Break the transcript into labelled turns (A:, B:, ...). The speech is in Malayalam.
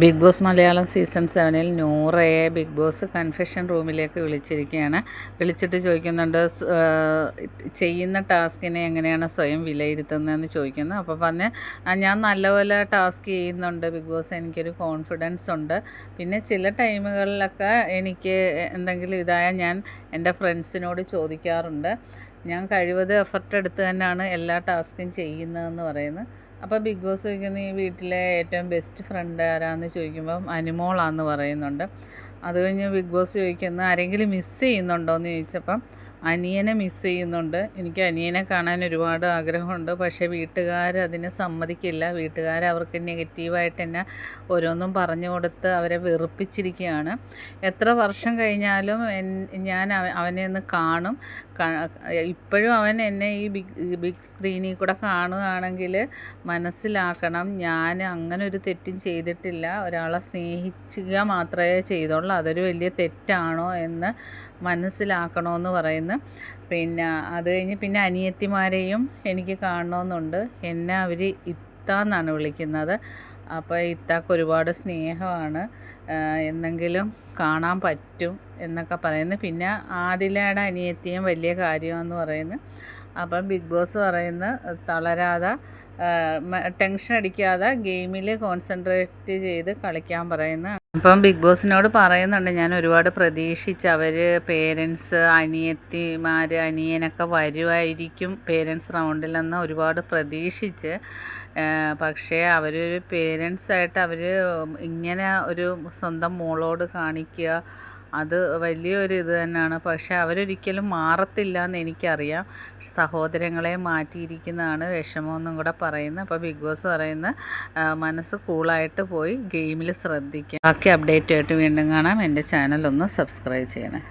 A: ബിഗ് ബോസ് മലയാളം സീസൺ സെവനിൽ നൂറയെ ബിഗ് ബോസ് കൺഫെഷൻ റൂമിലേക്ക് വിളിച്ചിരിക്കുകയാണ്. വിളിച്ചിട്ട് ചോദിക്കുന്നുണ്ട് ചെയ്യുന്ന ടാസ്കിനെ എങ്ങനെയാണ് സ്വയം വിലയിരുത്തുന്നതെന്ന് ചോദിക്കുന്നു. അപ്പോൾ പറഞ്ഞ് ഞാൻ നല്ലപോലെ ടാസ്ക് ചെയ്യുന്നുണ്ട് ബിഗ് ബോസ് എനിക്കൊരു കോൺഫിഡൻസ് ഉണ്ട്. പിന്നെ ചില ടൈമുകളിലൊക്കെ എനിക്ക് എന്തെങ്കിലും ഇതായാൽ ഞാൻ എന്റെ ഫ്രണ്ട്സിനോട് ചോദിക്കാറുണ്ട്. ഞാൻ കഴിവത് എഫർട്ട് എടുത്ത് തന്നെയാണ് എല്ലാ ടാസ്കും ചെയ്യുന്നതെന്ന് പറയുന്നു അപ്പോൾ ബിഗ് ബോസ് ചോദിക്കുന്ന ഈ വീട്ടിലെ ഏറ്റവും ബെസ്റ്റ് ഫ്രണ്ട് ആരാന്ന് ചോദിക്കുമ്പം അനുമോളാന്ന് പറയുന്നുണ്ട്. അത് കഴിഞ്ഞ് ബിഗ് ബോസ് ചോദിക്കുന്ന ആരെങ്കിലും മിസ് ചെയ്യുന്നുണ്ടോ എന്ന് ചോദിച്ചപ്പം അനിയനെ മിസ് ചെയ്യുന്നുണ്ട്. എനിക്ക് അനിയനെ കാണാൻ ഒരുപാട് ആഗ്രഹമുണ്ട്. പക്ഷേ വീട്ടുകാർ അതിന് സമ്മതിക്കില്ല. വീട്ടുകാർ അവർക്ക് നെഗറ്റീവായിട്ട് തന്നെ ഓരോന്നും പറഞ്ഞു കൊടുത്ത് അവരെ വെറുപ്പിച്ചിരിക്കുകയാണ്. എത്ര വർഷം കഴിഞ്ഞാലും ഞാൻ അവനെ ഒന്ന് കാണും. ഇപ്പോഴും അവൻ എന്നെ ഈ ബിഗ് ബിഗ് സ്ക്രീനിൽ കൂടെ കാണുകയാണെങ്കിൽ മനസ്സിലാക്കണം. ഞാൻ അങ്ങനെ ഒരു തെറ്റും ചെയ്തിട്ടില്ല. ഒരാളെ സ്നേഹിക്കുക മാത്രമേ ചെയ്തുള്ളൂ. അതൊരു വലിയ തെറ്റാണോ എന്ന് മനസ്സിലാക്കണമെന്ന് പറയുന്നു പിന്നെ അത് കഴിഞ്ഞ് പിന്നെ അനിയത്തിമാരെയും എനിക്ക് കാണണമെന്നുണ്ട് എന്നെ അവർ ഇത്ത എന്നാണ് വിളിക്കുന്നത്. അപ്പോൾ ഇത്താക്ക് ഒരുപാട് സ്നേഹമാണ്. എന്നെങ്കിലും കാണാൻ പറ്റും എന്നൊക്കെ പറയുന്നു. പിന്നെ ആദിലയുടെ അനിയത്തിയും വലിയ കാര്യമാണെന്ന് പറയുന്നു. അപ്പം ബിഗ് ബോസ് പറയുന്ന തളരാതെ ടെൻഷൻ അടിക്കാതെ ഗെയിമിൽ കോൺസെൻട്രേറ്റ് ചെയ്ത് കളിക്കാൻ പറയുന്നു. അപ്പം ബിഗ് ബോസിനോട് പറയുന്നുണ്ട് ഞാൻ ഒരുപാട് പ്രതീക്ഷിച്ച് അവർ പേരൻസ് അനിയത്തിമാർ അനിയനൊക്കെ വരുമായിരിക്കും പേരൻസ് റൗണ്ടിലെന്ന് ഒരുപാട് പ്രതീക്ഷിച്ച് പക്ഷേ അവരൊരു പേരൻസായിട്ട് അവർ ഇങ്ങനെ ഒരു സ്വന്തം മോളോട് കാണിക്കുക അത് വലിയൊരു ഇത് തന്നെയാണ്. പക്ഷേ അവരൊരിക്കലും മാറത്തില്ല എന്ന് എനിക്കറിയാം. സഹോദരങ്ങളെ മാറ്റിയിരിക്കുന്നതാണ് വിഷമമെന്നും കൂടെ പറയുന്നത് അപ്പോൾ ബിഗ് ബോസ് പറയുന്നത് മനസ്സ് കൂളായിട്ട് പോയി ഗെയിമിൽ ശ്രദ്ധിക്കുക ബാക്കി അപ്ഡേറ്റ് ആയിട്ട് വീണ്ടും കാണാം. എന്റെ ചാനൽ ഒന്ന് സബ്സ്ക്രൈബ് ചെയ്യണേ.